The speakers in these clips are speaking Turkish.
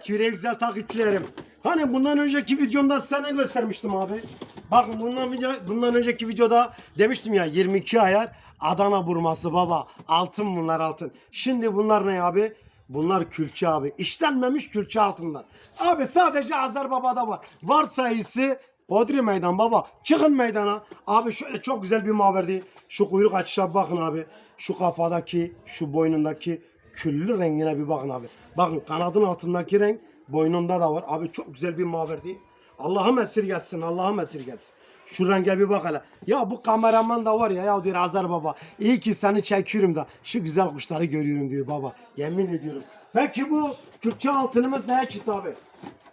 Evet yüreği güzel takipçilerim. Hani bundan önceki videomda size göstermiştim abi? Bakın bundan, video, bundan önceki videoda demiştim ya 22 ayar Adana burması baba. Altın bunlar altın. Şimdi bunlar ne abi? Bunlar külçe abi. İşlenmemiş külçe altınlar. Abi sadece Azer Baba'da var. Var sayısı Bodri meydan baba. Çıkın meydana. Abi şöyle çok güzel bir maverdi. Şu kuyruk açışa bakın abi. Şu kafadaki, şu boynundaki küllü rengine bir bakın abi. Bakın kanadın altındaki renk boynunda da var. Abi çok güzel bir maverdi. Allah'ım esirgesin, Allah'ım esirgesin. Şu renge bir bak hele. Ya bu kameraman da var ya ya diyor Azar baba. İyi ki seni çekiyorum da şu güzel kuşları görüyorum diyor baba. Yemin ediyorum. Peki bu külçe altınımız neye çıktı abi?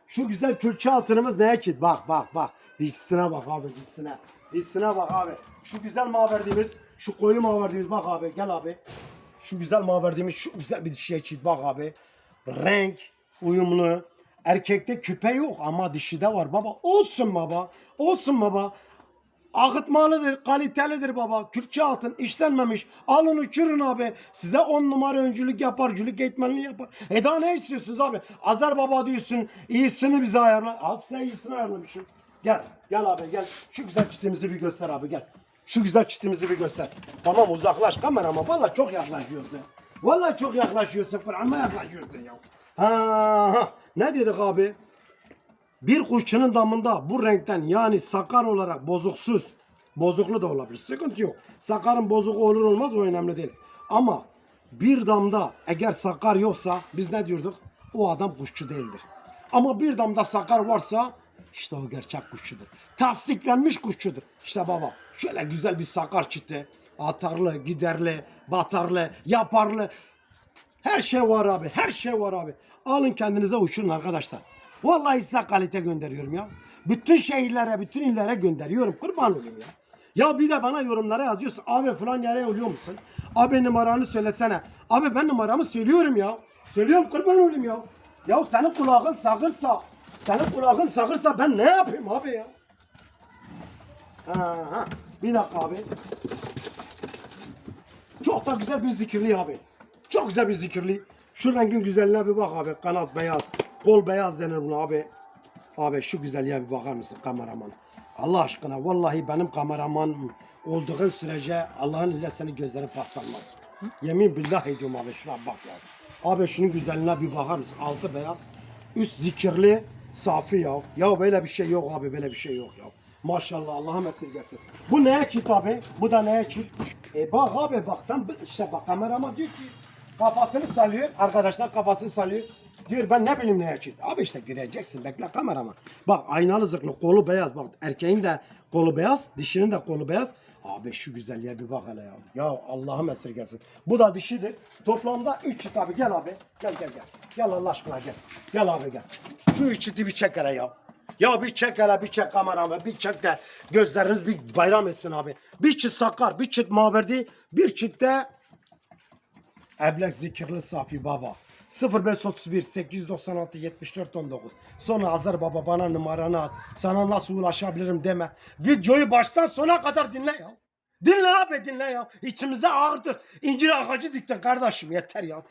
Şu güzel külçe altınımız neye çıktı? Bak bak bak. Dişisine bak abi dişisine. Dişisine bak abi. Şu güzel maverdiğimiz, şu koyu maverdiğimiz bak abi gel abi. Şu güzel maverdiğimiz şu güzel bir dişiye çıktı bak abi. Renk uyumlu. Erkekte küpe yok ama dişide var baba. Olsun baba. Olsun baba. Akıtmalıdır, kalitelidir baba. Külçe altın, işlenmemiş. Alın uçurun abi. Size on numara öncülük yapar, cülük eğitmenliği yapar. E daha ne istiyorsunuz abi? Azer baba diyorsun, iyisini bize ayarla. Az sen iyisini ayarlamışsın. Gel, gel abi gel. Şu güzel çitimizi bir göster abi gel. Şu güzel çitimizi bir göster. Tamam uzaklaş kamerama. Vallahi çok yaklaşıyorsun. Vallahi çok yaklaşıyorsun. Kur'an'ma yaklaşıyorsun ya. Ha, ha. Ne dedik abi? Bir kuşçunun damında bu renkten yani sakar olarak bozuksuz, bozuklu da olabilir. Sıkıntı yok. Sakarın bozuk olur olmaz o önemli değil. Ama bir damda eğer sakar yoksa biz ne diyorduk? O adam kuşçu değildir. Ama bir damda sakar varsa işte o gerçek kuşçudur. Tasdiklenmiş kuşçudur. İşte baba şöyle güzel bir sakar çiti. Atarlı, giderli, batarlı, yaparlı. Her şey var abi. Her şey var abi. Alın kendinize uçurun arkadaşlar. Vallahi size kalite gönderiyorum ya. Bütün şehirlere, bütün illere gönderiyorum. Kurban olayım ya. Ya bir de bana yorumlara yazıyorsun. Abi falan yere oluyor musun? Abi numaranı söylesene. Abi ben numaramı söylüyorum ya. Söylüyorum kurban olayım ya. Ya senin kulağın sakırsa, senin kulağın sakırsa ben ne yapayım abi ya? Ha, ha. Bir dakika abi. Çok da güzel bir zikirli abi. Çok güzel bir zikirli. Şu rengin güzelliğine bir bak abi. Kanat beyaz. Kol beyaz denir buna abi. Abi şu güzelliğe bir bakar mısın kameraman? Allah aşkına vallahi benim kameraman olduğun sürece Allah'ın izniyle senin gözlerin paslanmaz. Yemin billah ediyorum abi şuna bak ya. Abi şunun güzelliğine bir bakar mısın? Altı beyaz. Üst zikirli. Safi ya. Ya böyle bir şey yok abi böyle bir şey yok ya. Maşallah Allah'ım esirgesin. Bu neye çit abi? Bu da neye çit? E bak abi bak sen işte bak kamerama diyor ki kafasını sallıyor. Arkadaşlar kafasını sallıyor. Diyor ben ne bileyim neye çit. Abi işte gireceksin bekle kamerama. Bak aynalı zırhlı kolu beyaz bak erkeğin de kolu beyaz dişinin de kolu beyaz. Abi şu güzelliğe bir bak hele ya. Ya Allah'ım esirgesin. Bu da dişidir. Toplamda 3 çit abi gel abi. Gel gel gel. Gel Allah aşkına gel. Gel abi gel. Şu üç çiti bir çek hele ya. Ya bir çek hele bir çek kameramı bir çek de gözleriniz bir bayram etsin abi. Bir çit sakar bir çit maverdi bir çit de Eblek zikirli Safi Baba. 0531 896 74 19. Sonra Azar Baba bana numaranı at. Sana nasıl ulaşabilirim deme. Videoyu baştan sona kadar dinle ya. Dinle abi dinle ya. İçimize ağırdı. İncir ağacı diktin kardeşim yeter ya.